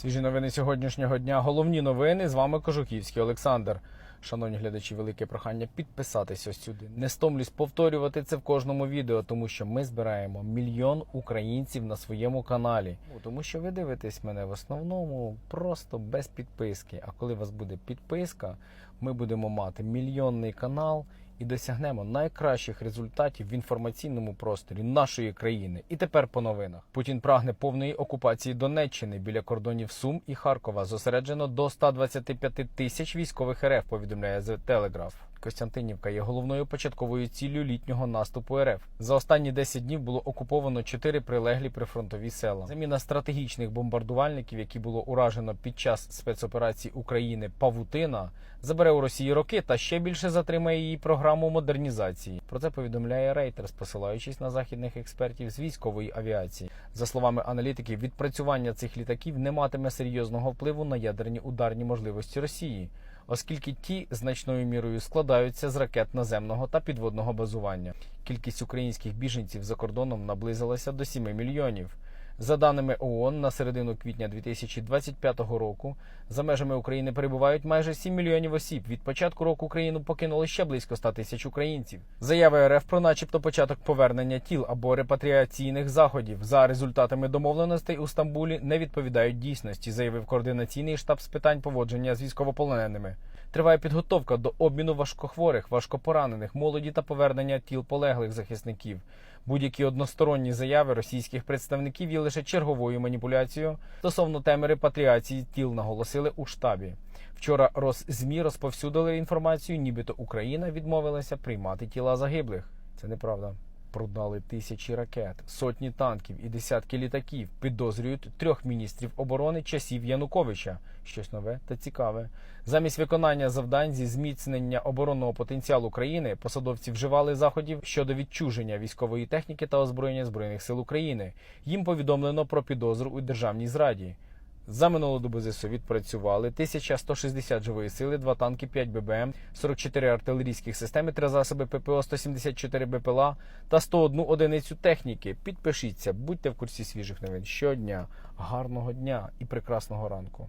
Свіжі новини сьогоднішнього дня. Головні новини з вами Кожухівський Олександр. Шановні глядачі, велике прохання підписатися сюди. Не стомлюсь повторювати це в кожному відео, тому що ми збираємо мільйон українців на своєму каналі. Тому що ви дивитесь мене в основному просто без підписки. А коли у вас буде підписка, ми будемо мати мільйонний канал і досягнемо найкращих результатів в інформаційному просторі нашої країни. І тепер по новинах. Путін прагне повної окупації Донеччини біля кордонів Сум і Харкова. Зосереджено до 125 тисяч військових РФ. Повідомляє The Telegraph. Костянтинівка є головною початковою ціллю літнього наступу РФ. За останні 10 днів було окуповано 4 прилеглі прифронтові села. Заміна стратегічних бомбардувальників, які було уражено під час спецоперації України Павутина, забере у Росії роки та ще більше затримає її програму модернізації. Про це повідомляє Reuters, посилаючись на західних експертів з військової авіації. За словами аналітиків, відпрацювання цих літаків не матиме серйозного впливу на ядерні ударні можливості Росії оскільки ті значною мірою складаються з ракет наземного та підводного базування. Кількість українських біженців за кордоном наблизилася до 7 мільйонів. За даними ООН, на середину квітня 2025 року за межами України перебувають майже 7 мільйонів осіб. Від початку року Україну покинули ще близько 100 тисяч українців. Заяви РФ про, начебто, початок повернення тіл або репатріаційних заходів за результатами домовленостей у Стамбулі не відповідають дійсності, заявив координаційний штаб з питань поводження з військовополоненими. Триває підготовка до обміну важкохворих, важкопоранених, молоді та повернення тіл полеглих захисників. Будь-які односторонні заяви російських представників є лише черговою маніпуляцією стосовно теми репатріації тіл, наголосили у штабі. Вчора Росзмі розповсюдили інформацію, нібито Україна відмовилася приймати тіла загиблих. Це неправда. Продали тисячі ракет, сотні танків і десятки літаків. Підозрюють трьох міністрів оборони часів Януковича. Щось нове та цікаве. Замість виконання завдань зі зміцнення оборонного потенціалу країни посадовці вживали заходів щодо відчуження військової техніки та озброєння збройних сил України. Їм повідомлено про підозру у державній зраді. За минулу добу ЗСУ відпрацювали 1160 живої сили, 2 танки, 5 ББМ, 44 артилерійських системи, 3 засоби ППО, 174 БПЛА та 101 одиницю техніки. Підпишіться, будьте в курсі свіжих новин щодня. Гарного дня і прекрасного ранку.